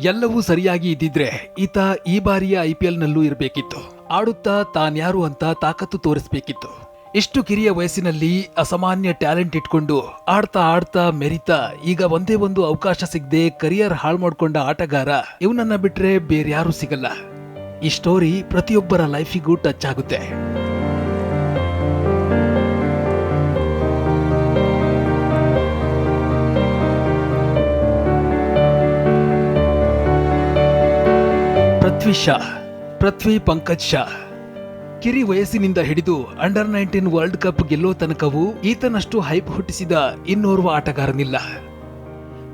ಎಲ್ಲವೂ ಸರಿಯಾಗಿ ಇದ್ದಿದ್ರೆ ಈತ ಈ ಬಾರಿಯ ಐ ಪಿ ಇರಬೇಕಿತ್ತು. ಆಡುತ್ತಾ ತಾನ್ಯಾರು ಅಂತ ತಾಕತ್ತು ತೋರಿಸ್ಬೇಕಿತ್ತು. ಇಷ್ಟು ಕಿರಿಯ ವಯಸ್ಸಿನಲ್ಲಿ ಅಸಾಮಾನ್ಯ ಟ್ಯಾಲೆಂಟ್ ಇಟ್ಕೊಂಡು ಆಡ್ತಾ ಆಡ್ತಾ ಮೆರಿತಾ ಈಗ ಒಂದೇ ಒಂದು ಅವಕಾಶ ಸಿಗದೆ ಕರಿಯರ್ ಹಾಳು ಮಾಡ್ಕೊಂಡ ಆಟಗಾರ ಇವನನ್ನ ಬಿಟ್ರೆ ಬೇರ್ಯಾರು ಸಿಗಲ್ಲ. ಈ ಸ್ಟೋರಿ ಪ್ರತಿಯೊಬ್ಬರ ಲೈಫಿಗೂ ಟಚ್ ಆಗುತ್ತೆ. ಪೃಥ್ವಿ ಶಾ, ಪೃಥ್ವಿ ಪಂಕಜ್ ಶಾ. ಕಿರಿ ವಯಸ್ಸಿನಿಂದ ಹಿಡಿದು ಅಂಡರ್ ನೈನ್ಟೀನ್ ವರ್ಲ್ಡ್ ಕಪ್ ಗೆಲ್ಲೋ ತನಕವೂ ಈತನಷ್ಟು ಹೈಪ್ ಹುಟ್ಟಿಸಿದ ಇನ್ನೋರ್ವ ಆಟಗಾರನಿಲ್ಲ.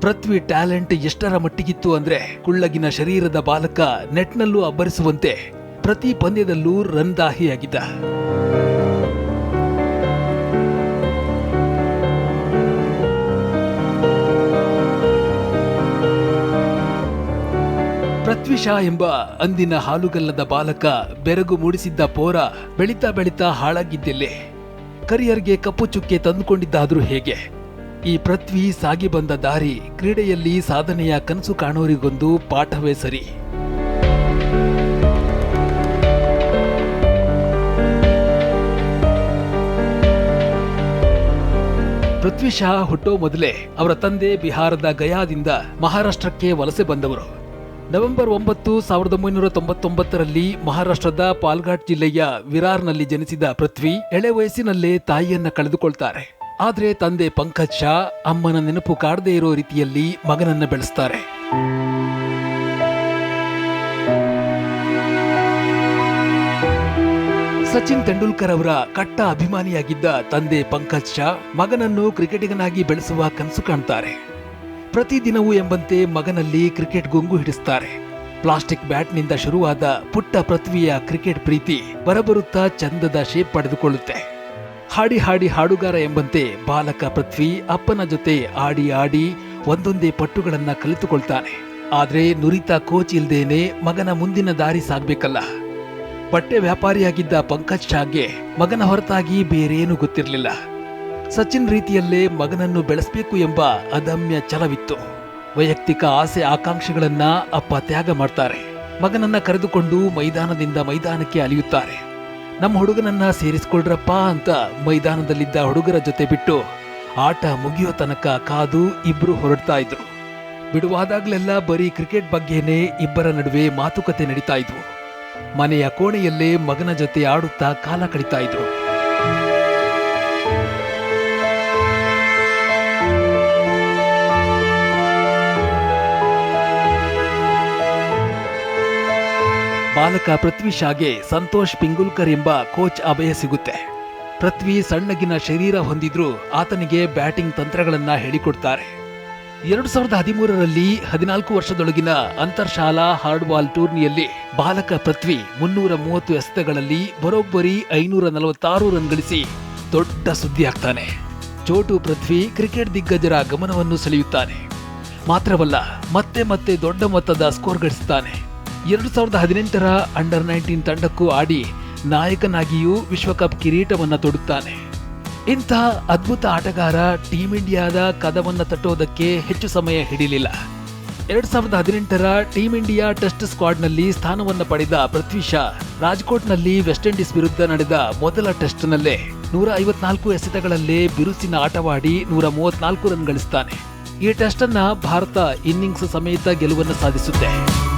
ಪೃಥ್ವಿ ಟ್ಯಾಲೆಂಟ್ ಎಷ್ಟರ ಮಟ್ಟಿಗಿತ್ತು ಅಂದ್ರೆ ಕುಳ್ಳಗಿನ ಶರೀರದ ಬಾಲಕ ನೆಟ್ನಲ್ಲೂ ಅಬ್ಬರಿಸುವಂತೆ ಪ್ರತಿ ಪಂದ್ಯದಲ್ಲೂ ರನ್ ಶಾ ಎಂಬ ಅಂದಿನ ಹಾಲುಗಲ್ಲದ ಬಾಲಕ ಬೆರಗು ಮೂಡಿಸಿದ್ದ ಪೋರ ಬೆಳೀತಾ ಬೆಳೀತಾ ಹಾಳಾಗಿದ್ದೆಲ್ಲೇ. ಕರಿಯರ್ಗೆ ಕಪ್ಪು ಚುಕ್ಕೆ ತಂದುಕೊಂಡಿದ್ದಾದ್ರೂ ಹೇಗೆ? ಈ ಪೃಥ್ವಿ ಸಾಗಿ ಬಂದ ದಾರಿ ಕ್ರೀಡೆಯಲ್ಲಿ ಸಾಧನೆಯ ಕನಸು ಕಾಣೋರಿಗೊಂದು ಪಾಠವೇ ಸರಿ. ಪೃಥ್ವಿ ಶಾ ಹುಟ್ಟೋ ಮೊದಲೇ ಅವರ ತಂದೆ ಬಿಹಾರದ ಗಯಾದಿಂದ ಮಹಾರಾಷ್ಟ್ರಕ್ಕೆ ವಲಸೆ ಬಂದವರು. ನವೆಂಬರ್ ಒಂಬತ್ತು ಸಾವಿರದ ಒಂಬೈನೂರ ತೊಂಬತ್ತೊಂಬತ್ತರಲ್ಲಿ ಮಹಾರಾಷ್ಟ್ರದ ಪಾಲ್ಘಾಟ್ ಜಿಲ್ಲೆಯ ವಿರಾರ್ನಲ್ಲಿ ಜನಿಸಿದ ಪೃಥ್ವಿ ಎಳೆ ವಯಸ್ಸಿನಲ್ಲೇ ತಾಯಿಯನ್ನ ಕಳೆದುಕೊಳ್ತಾರೆ. ಆದರೆ ತಂದೆ ಪಂಕಜ್ ಶಾ ಅಮ್ಮನ ನೆನಪು ಕಾಡದೇ ಇರೋ ರೀತಿಯಲ್ಲಿ ಮಗನನ್ನ ಬೆಳೆಸ್ತಾರೆ. ಸಚಿನ್ ತೆಂಡೂಲ್ಕರ್ ಅವರ ಕಟ್ಟ ಅಭಿಮಾನಿಯಾಗಿದ್ದ ತಂದೆ ಪಂಕಜ್ ಶಾ ಮಗನನ್ನು ಕ್ರಿಕೆಟಿಗನಾಗಿ ಬೆಳೆಸುವ ಕನಸು ಕಾಣ್ತಾರೆ. ಪ್ರತಿದಿನವೂ ಎಂಬಂತೆ ಮಗನಲ್ಲಿ ಕ್ರಿಕೆಟ್ ಗುಂಗು ಹಿಡಿಸ್ತಾರೆ. ಪ್ಲಾಸ್ಟಿಕ್ ಬ್ಯಾಟ್ನಿಂದ ಶುರುವಾದ ಪುಟ್ಟ ಪೃಥ್ವಿಯ ಕ್ರಿಕೆಟ್ ಪ್ರೀತಿ ಬರಬರುತ್ತಾ ಚಂದದ ಶೇಪ್ ಪಡೆದುಕೊಳ್ಳುತ್ತೆ. ಹಾಡಿ ಹಾಡಿ ಹಾಡುಗಾರ ಎಂಬಂತೆ ಬಾಲಕ ಪೃಥ್ವಿ ಅಪ್ಪನ ಜೊತೆ ಆಡಿ ಆಡಿ ಒಂದೊಂದೇ ಪಟ್ಟುಗಳನ್ನ ಕಲಿತುಕೊಳ್ತಾನೆ. ಆದ್ರೆ ನುರಿತ ಕೋಚ್ ಇಲ್ದೇನೆ ಮಗನ ಮುಂದಿನ ದಾರಿ ಸಾಗಬೇಕಲ್ಲ. ಬಟ್ಟೆ ವ್ಯಾಪಾರಿಯಾಗಿದ್ದ ಪಂಕಜ್ ಶಾಗೆ ಮಗನ ಹೊರತಾಗಿ ಬೇರೇನೂ ಗೊತ್ತಿರಲಿಲ್ಲ. ಸಚಿನ್ ರೀತಿಯಲ್ಲೇ ಮಗನನ್ನು ಬೆಳೆಸಬೇಕು ಎಂಬ ಅದಮ್ಯ ಛಲವಿತ್ತು. ವೈಯಕ್ತಿಕ ಆಸೆ ಆಕಾಂಕ್ಷೆಗಳನ್ನ ಅಪ್ಪ ತ್ಯಾಗ ಮಾಡ್ತಾರೆ. ಮಗನನ್ನ ಕರೆದುಕೊಂಡು ಮೈದಾನದಿಂದ ಮೈದಾನಕ್ಕೆ ಅಲಿಯುತ್ತಾರೆ. ನಮ್ಮ ಹುಡುಗನನ್ನ ಸೇರಿಸ್ಕೊಳ್ರಪ್ಪ ಅಂತ ಮೈದಾನದಲ್ಲಿದ್ದ ಹುಡುಗರ ಜೊತೆ ಬಿಟ್ಟು ಆಟ ಮುಗಿಯೋ ತನಕ ಕಾದು ಇಬ್ರು ಹೊರಡ್ತಾ ಇದ್ರು. ಬಿಡುವಾದಾಗ್ಲೆಲ್ಲ ಬರೀ ಕ್ರಿಕೆಟ್ ಬಗ್ಗೆನೇ ಇಬ್ಬರ ನಡುವೆ ಮಾತುಕತೆ ನಡೀತಾ ಇದ್ವು. ಮನೆಯ ಕೋಣೆಯಲ್ಲೇ ಮಗನ ಜೊತೆ ಆಡುತ್ತಾ ಕಾಲ ಕಳೀತಾ ಇದ್ರು. ಬಾಲಕ ಪೃಥ್ವಿ ಶಾಗೆ ಸಂತೋಷ್ ಪಿಂಗುಲ್ಕರ್ ಎಂಬ ಕೋಚ್ ಅಭಯ ಸಿಗುತ್ತೆ. ಪೃಥ್ವಿ ಸಣ್ಣಗಿನ ಶರೀರ ಹೊಂದಿದ್ರೂ ಆತನಿಗೆ ಬ್ಯಾಟಿಂಗ್ ತಂತ್ರಗಳನ್ನ ಹೇಳಿಕೊಡ್ತಾರೆ. ಎರಡು ಸಾವಿರದ ಹದಿಮೂರರಲ್ಲಿ ಹದಿನಾಲ್ಕು ವರ್ಷದೊಳಗಿನ ಅಂತರ್ಶಾಲಾ ಹಾರ್ಡ್ಬಾಲ್ ಟೂರ್ನಿಯಲ್ಲಿ ಬಾಲಕ ಪೃಥ್ವಿ ಮುನ್ನೂರ ಮೂವತ್ತು ಎಸೆತಗಳಲ್ಲಿ ಬರೋಬ್ಬರಿ ಐನೂರ ನಲವತ್ತಾರು ರನ್ ಗಳಿಸಿ ದೊಡ್ಡ ಸುದ್ದಿ ಆಗ್ತಾನೆ. ಚೋಟು ಪೃಥ್ವಿ ಕ್ರಿಕೆಟ್ ದಿಗ್ಗಜರ ಗಮನವನ್ನು ಸೆಳೆಯುತ್ತಾನೆ. ಮಾತ್ರವಲ್ಲ, ಮತ್ತೆ ಮತ್ತೆ ದೊಡ್ಡ ಮೊತ್ತದ ಸ್ಕೋರ್ ಗಳಿಸುತ್ತಾನೆ ಎರಡು ಸಾವಿರದ ಹದಿನೆಂಟರ ಅಂಡರ್ ನೈನ್ಟೀನ್ ತಂಡಕ್ಕೂ ಆಡಿ ನಾಯಕನಾಗಿಯೂ ವಿಶ್ವಕಪ್ ಕಿರೀಟವನ್ನು ತೊಡುತ್ತಾನೆ. ಇಂಥ ಅದ್ಭುತ ಆಟಗಾರ ಟೀಂ ಇಂಡಿಯಾದ ಕದವನ್ನು ತಟ್ಟೋದಕ್ಕೆ ಹೆಚ್ಚು ಸಮಯ ಹಿಡಿಲಿಲ್ಲ. ಎರಡು ಸಾವಿರದ ಹದಿನೆಂಟರ ಟೀಂ ಇಂಡಿಯಾ ಟೆಸ್ಟ್ ಸ್ಕ್ವಾಡ್ನಲ್ಲಿ ಸ್ಥಾನವನ್ನು ಪಡೆದ ಪೃಥ್ವಿ ಶಾ ರಾಜ್ಕೋಟ್ನಲ್ಲಿ ವೆಸ್ಟ್ ಇಂಡೀಸ್ ವಿರುದ್ಧ ನಡೆದ ಮೊದಲ ಟೆಸ್ಟ್ನಲ್ಲೇ ನೂರ ಐವತ್ನಾಲ್ಕು ಎಸೆತಗಳಲ್ಲೇ ಬಿರುಸಿನ ಆಟವಾಡಿ ನೂರ ಮೂವತ್ನಾಲ್ಕು ರನ್ ಗಳಿಸ್ತಾನೆ. ಈ ಟೆಸ್ಟ್ ಅನ್ನ ಭಾರತ ಇನ್ನಿಂಗ್ಸ್ ಸಮೇತ ಗೆಲುವನ್ನು ಸಾಧಿಸುತ್ತೆ.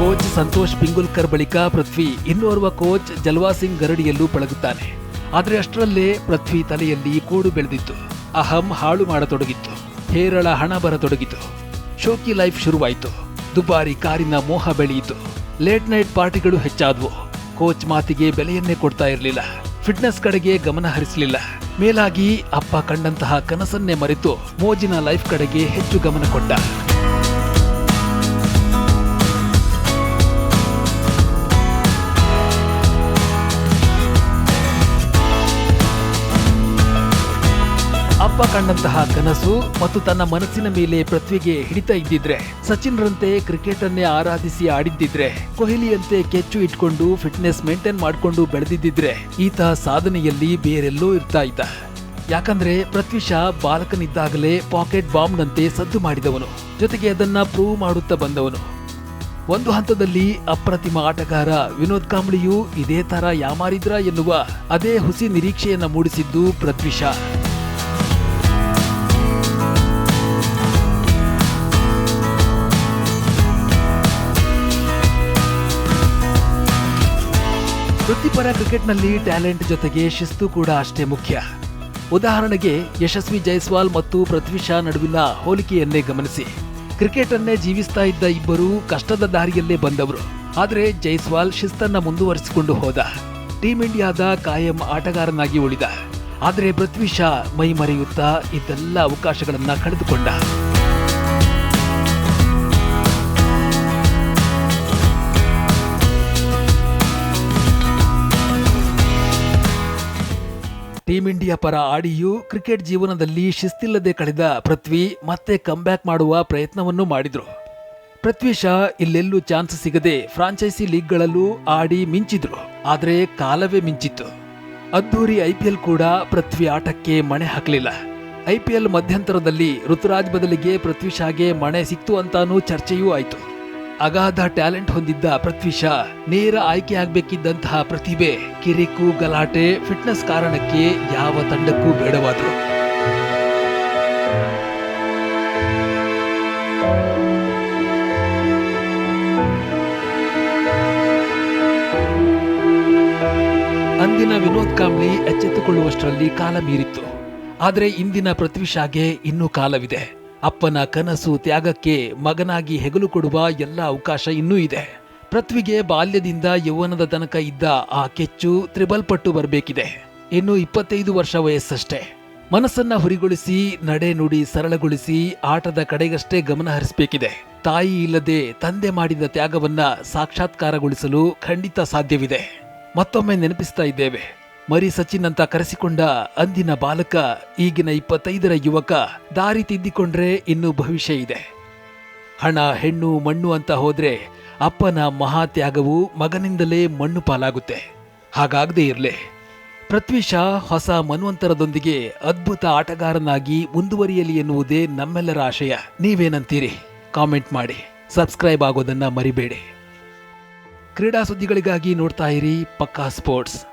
ಕೋಚ್ ಸಂತೋಷ್ ಪಿಂಗುಲ್ಕರ್ ಬಳಿಕ ಪೃಥ್ವಿ. ಇನ್ನೋರ್ವ ಕೋಚ್ ಜಲ್ವಾ ಸಿಂಗ್ ಗರಡಿಯಲ್ಲೂ ಪಳಗುತ್ತಾನೆ. ಆದರೆ ಅಷ್ಟರಲ್ಲೇ ಪೃಥ್ವಿ ತಲೆಯಲ್ಲಿ ಕೋಡು ಬೆಳೆದಿತ್ತು. ಅಹಂ ಹಾಳು ಮಾಡತೊಡಗಿತ್ತು. ಹೇರಳ ಹಣ ಬರತೊಡಗಿತು. ಶೋಕಿ ಲೈಫ್ ಶುರುವಾಯಿತು. ದುಬಾರಿ ಕಾರಿನ ಮೋಹ ಬೆಳೆಯಿತು. ಲೇಟ್ ನೈಟ್ ಪಾರ್ಟಿಗಳು ಹೆಚ್ಚಾದವು. ಕೋಚ್ ಮಾತಿಗೆ ಬೆಲೆಯನ್ನೇ ಕೊಡ್ತಾ ಇರಲಿಲ್ಲ. ಫಿಟ್ನೆಸ್ ಕಡೆಗೆ ಗಮನ ಹರಿಸಲಿಲ್ಲ. ಮೇಲಾಗಿ ಅಪ್ಪ ಕಂಡಂತಹ ಕನಸನ್ನೇ ಮರೆತು ಮೋಜಿನ ಲೈಫ್ ಕಡೆಗೆ ಹೆಚ್ಚು ಗಮನ ಕೊಟ್ಟ. ಅಪ್ಪ ಕಂಡಂತಹ ಕನಸು ಮತ್ತು ತನ್ನ ಮನಸ್ಸಿನ ಮೇಲೆ ಪೃಥ್ವಿಗೆ ಹಿಡಿತ ಇದ್ದಿದ್ರೆ ಸಚಿನ್ ರಂತೆ ಕ್ರಿಕೆಟ್ ಅನ್ನೇ ಆರಾಧಿಸಿ ಆಡಿದ್ದಿದ್ರೆ, ಕೊಹ್ಲಿಯಂತೆ ಕೆಚ್ಚು ಇಟ್ಕೊಂಡು ಫಿಟ್ನೆಸ್ ಮೇಂಟೈನ್ ಮಾಡ್ಕೊಂಡು ಬೆಳೆದಿದ್ದಿದ್ರೆ, ಈತ ಸಾಧನೆಯಲ್ಲಿ ಬೇರೆಲ್ಲೋ ಇರ್ತಾ ಇದ್ದ. ಯಾಕಂದ್ರೆ ಪೃಥ್ವಿ ಶಾ ಬಾಲಕನಿದ್ದಾಗಲೇ ಪಾಕೆಟ್ ಬಾಂಬ್ನಂತೆ ಸದ್ದು ಮಾಡಿದವನು. ಜೊತೆಗೆ ಅದನ್ನ ಪ್ರೂವ್ ಮಾಡುತ್ತಾ ಬಂದವನು. ಒಂದು ಹಂತದಲ್ಲಿ ಅಪ್ರತಿಮ ಆಟಗಾರ ವಿನೋದ್ ಕಾಂಬ್ಳಿಯು ಇದೇ ತರ ಯಾಮಾರಿದ್ರ ಎನ್ನುವ ಅದೇ ಹುಸಿ ನಿರೀಕ್ಷೆಯನ್ನ ಮೂಡಿಸಿದ್ದು ಪೃಥ್ವಿ ಶಾ. ವೃತ್ತಿಪರ ಕ್ರಿಕೆಟ್ನಲ್ಲಿ ಟ್ಯಾಲೆಂಟ್ ಜೊತೆಗೆ ಶಿಸ್ತು ಕೂಡ ಅಷ್ಟೇ ಮುಖ್ಯ. ಉದಾಹರಣೆಗೆ, ಯಶಸ್ವಿ ಜೈಸ್ವಾಲ್ ಮತ್ತು ಪೃಥ್ವಿ ಶಾ ನಡುವಿನ ಹೋಲಿಕೆಯನ್ನೇ ಗಮನಿಸಿ. ಕ್ರಿಕೆಟ್ ಅನ್ನೇ ಜೀವಿಸ್ತಾ ಇದ್ದ ಇಬ್ಬರು ಕಷ್ಟದ ದಾರಿಯಲ್ಲೇ ಬಂದವರು. ಆದರೆ ಜೈಸ್ವಾಲ್ ಶಿಸ್ತನ್ನ ಮುಂದುವರಿಸಿಕೊಂಡು ಹೋದ. ಟೀಂ ಇಂಡಿಯಾದ ಕಾಯಂ ಆಟಗಾರನಾಗಿ ಉಳಿದ. ಆದರೆ ಪೃಥ್ವಿ ಶಾ ಮೈ ಮರೆಯುತ್ತಾ ಇದೆಲ್ಲ ಅವಕಾಶಗಳನ್ನ ಕಳೆದುಕೊಂಡ. ಇಂಡಿಯಾ ಪರ ಆಡಿಯೂ ಕ್ರಿಕೆಟ್ ಜೀವನದಲ್ಲಿ ಶಿಸ್ತಿಲ್ಲದೆ ಕಳೆದ ಪೃಥ್ವಿ ಮತ್ತೆ ಕಂಬ್ಯಾಕ್ ಮಾಡುವ ಪ್ರಯತ್ನವನ್ನು ಮಾಡಿದ್ರು. ಪೃಥ್ವಿ ಶಾ ಇಲ್ಲೆಲ್ಲೂ ಚಾನ್ಸ್ ಸಿಗದೆ ಫ್ರಾಂಚೈಸಿ ಲೀಗ್ಗಳಲ್ಲೂ ಆಡಿ ಮಿಂಚಿದ್ರು. ಆದರೆ ಕಾಲವೇ ಮಿಂಚಿತ್ತು. ಅದ್ದೂರಿ ಐಪಿಎಲ್ ಕೂಡ ಪೃಥ್ವಿ ಆಟಕ್ಕೆ ಮಣೆ ಹಾಕಲಿಲ್ಲ. ಐಪಿಎಲ್ ಮಧ್ಯಂತರದಲ್ಲಿ ಋತುರಾಜ್ ಬದಲಿಗೆ ಪೃಥ್ವಿ ಶಾಗೆ ಮಣೆ ಸಿಕ್ತು ಅಂತಾನೂ ಚರ್ಚೆಯೂ ಆಯಿತು. ಅಗಾಧ ಟ್ಯಾಲೆಂಟ್ ಹೊಂದಿದ್ದ ಪೃಥ್ವಿ ಶಾ ನೇರ ಆಯ್ಕೆಯಾಗಬೇಕಿದ್ದಂತಹ ಪ್ರತಿಭೆ, ಕಿರಿಕು, ಗಲಾಟೆ, ಫಿಟ್ನೆಸ್ ಕಾರಣಕ್ಕೆ ಯಾವ ತಂಡಕ್ಕೂ ಬೇಡವಾದರು ಅಂದಿನ ವಿನೋದ್ ಕಾಂಬ್ಳಿ ಎಚ್ಚೆತ್ತುಕೊಳ್ಳುವಷ್ಟರಲ್ಲಿ ಕಾಲ ಮೀರಿತ್ತು. ಆದರೆ ಇಂದಿನ ಪೃಥ್ವಿ ಶಾಗೆ ಇನ್ನೂ ಕಾಲವಿದೆ. ಅಪ್ಪನ ಕನಸು ತ್ಯಾಗಕ್ಕೆ ಮಗನಾಗಿ ಹೆಗಲು ಕೊಡುವ ಎಲ್ಲ ಅವಕಾಶ ಇನ್ನೂ ಇದೆ. ಪೃಥ್ವಿಗೆ ಬಾಲ್ಯದಿಂದ ಯೌವನದ ತನಕ ಇದ್ದ ಆ ಕೆಚ್ಚು ತ್ರಿಬಲ್ ಪಟ್ಟು ಬರಬೇಕಿದೆ. ಇನ್ನು ಇಪ್ಪತ್ತೈದು ವರ್ಷ ವಯಸ್ಸಷ್ಟೇ. ಮನಸ್ಸನ್ನ ಹುರಿಗೊಳಿಸಿ, ನಡೆ ನುಡಿ ಸರಳಗೊಳಿಸಿ ಆಟದ ಕಡೆಗಷ್ಟೇ ಗಮನ ಹರಿಸಬೇಕಿದೆ. ತಾಯಿ ಇಲ್ಲದೆ ತಂದೆ ಮಾಡಿದ ತ್ಯಾಗವನ್ನ ಸಾಕ್ಷಾತ್ಕಾರಗೊಳಿಸಲು ಖಂಡಿತ ಸಾಧ್ಯವಿದೆ. ಮತ್ತೊಮ್ಮೆ ನೆನಪಿಸ್ತಾ ಇದ್ದೇವೆ. ಮರಿ ಸಚಿನ್ ಅಂತ ಕರೆಸಿಕೊಂಡ ಅಂದಿನ ಬಾಲಕ, ಈಗಿನ ಇಪ್ಪತ್ತೈದರ ಯುವಕ ದಾರಿ ತಿದ್ದಿಕೊಂಡ್ರೆ ಇನ್ನೂ ಭವಿಷ್ಯ ಇದೆ. ಹಣ, ಹೆಣ್ಣು, ಮಣ್ಣು ಅಂತ ಹೋದ್ರೆ ಅಪ್ಪನ ಮಹಾ ತ್ಯಾಗವು ಮಗನಿಂದಲೇ ಮಣ್ಣು ಪಾಲಾಗುತ್ತೆ. ಹಾಗಾಗದೇ ಇರಲಿ. ಪೃಥ್ವಿ ಶಾ ಹೊಸ ಮನ್ವಂತರದೊಂದಿಗೆ ಅದ್ಭುತ ಆಟಗಾರನಾಗಿ ಮುಂದುವರಿಯಲಿ ಎನ್ನುವುದೇ ನಮ್ಮೆಲ್ಲರ ಆಶಯ. ನೀವೇನಂತೀರಿ? ಕಾಮೆಂಟ್ ಮಾಡಿ. ಸಬ್ಸ್ಕ್ರೈಬ್ ಆಗೋದನ್ನ ಮರಿಬೇಡಿ. ಕ್ರೀಡಾ ಸುದ್ದಿಗಳಿಗಾಗಿ ನೋಡ್ತಾ ಇರಿ ಪಕ್ಕಾ ಸ್ಪೋರ್ಟ್ಸ್.